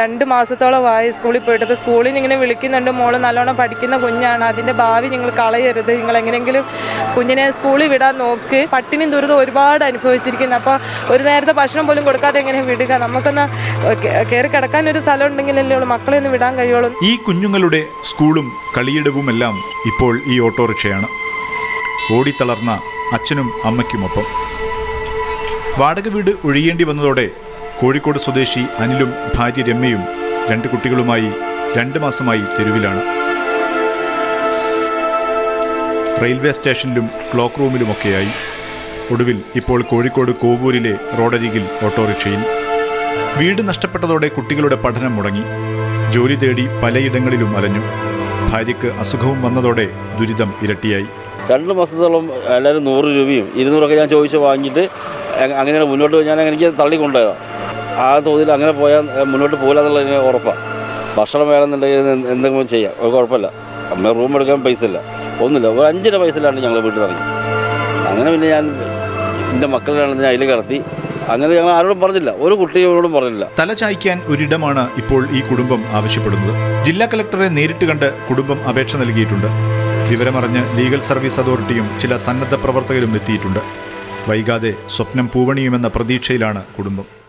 രണ്ട് മാസത്തോളമായി സ്കൂളിൽ പോയിട്ട്. അപ്പോൾ സ്കൂളിൽ ഇങ്ങനെ വിളിക്കുന്നുണ്ട് മോൾ നല്ലോണം പഠിക്കുന്ന കുഞ്ഞാണ് അതിന്റെ ഭാവി നിങ്ങൾ കളയരുത്. നിങ്ങൾ എങ്ങനെയെങ്കിലും കുഞ്ഞിനെ സ്കൂളിൽ വിടാൻ നോക്ക്. പട്ടിണി ദുരിതം ഒരുപാട് അനുഭവിച്ചിരിക്കുന്നു. അപ്പോൾ ഒരു നേരത്തെ ഭക്ഷണം പോലും കൊടുക്കാതെ എങ്ങനെ വിടുക? നമുക്കൊന്ന് കയറി കിടക്കാൻ ഒരു സ്ഥലം ഉണ്ടെങ്കിലല്ലേ ഉള്ളൂ. മക്കളെ ഒന്ന് വിടാൻ കഴിയുള്ളൂ. ഈ കുഞ്ഞുങ്ങളുടെ സ്കൂളും കളിയിടവുമെല്ലാം ഇപ്പോൾ ഈ ഓട്ടോറിക്ഷയാണ്. ഓടിത്തളർന്ന അച്ഛനും അമ്മയ്ക്കുമൊപ്പം. വാടക വീട് ഒഴിയേണ്ടി വന്നതോടെ കോഴിക്കോട് സ്വദേശി അനിലും ഭാര്യ രമ്യയും രണ്ട് കുട്ടികളുമായി രണ്ട് മാസമായി തെരുവിലാണ്. റെയിൽവേ സ്റ്റേഷനിലും ക്ലോക്ക് റൂമിലുമൊക്കെയായി. ഒടുവിൽ ഇപ്പോൾ കോഴിക്കോട് കോവൂരിലെ റോഡരികിൽ ഓട്ടോറിക്ഷയിൽ. വീട് നഷ്ടപ്പെട്ടതോടെ കുട്ടികളുടെ പഠനം മുടങ്ങി. ജോലി തേടി പലയിടങ്ങളിലും അലഞ്ഞു. ഭാര്യയ്ക്ക് അസുഖവും വന്നതോടെ ദുരിതം ഇരട്ടിയായി. രണ്ട് മാസത്തോളം എല്ലാവരും നൂറ് രൂപയും ഇരുന്നൂറൊക്കെ ഞാൻ ചോദിച്ച് വാങ്ങിയിട്ട് അങ്ങനെയാണ് മുന്നോട്ട്. ഞാൻ എനിക്ക് തള്ളിക്കൊണ്ടുപോയതാണ് ആ തോതിൽ അങ്ങനെ പോയാൽ മുന്നോട്ട് പോകില്ല എന്നുള്ളതിന് ഉറപ്പാണ് ഭക്ഷണം വേണമെന്നുണ്ടെങ്കിൽ എന്തെങ്കിലും ചെയ്യാം. ഒരു കുഴപ്പമില്ല. അമ്മ റൂം എടുക്കാൻ പൈസ ഇല്ല. ഒന്നുമില്ല. ഒരു അഞ്ചര പൈസയിലാണ് ഞങ്ങൾ വീട്ടിൽ ഇറങ്ങി. അങ്ങനെ പിന്നെ ഞാൻ എന്റെ മക്കളാണെന്ന് അതിൽ കിടത്തി. അങ്ങനെ ഞങ്ങൾ ആരോടും പറഞ്ഞില്ല. ഒരു കുട്ടിയോടും പറഞ്ഞില്ല. തല ചായ്ക്കാൻ ഒരിടമാണ് ഇപ്പോൾ ഈ കുടുംബം ആവശ്യപ്പെടുന്നത്. ജില്ലാ കലക്ടറെ നേരിട്ട് കണ്ട് കുടുംബം അപേക്ഷ നൽകിയിട്ടുണ്ട്. വിവരമറിഞ്ഞ് ലീഗൽ സർവീസ് അതോറിറ്റിയും ചില സന്നദ്ധ പ്രവർത്തകരും എത്തിയിട്ടുണ്ട്. വൈകാതെ സ്വപ്നം പൂവണിയുമെന്ന പ്രതീക്ഷയിലാണ് കുടുംബം.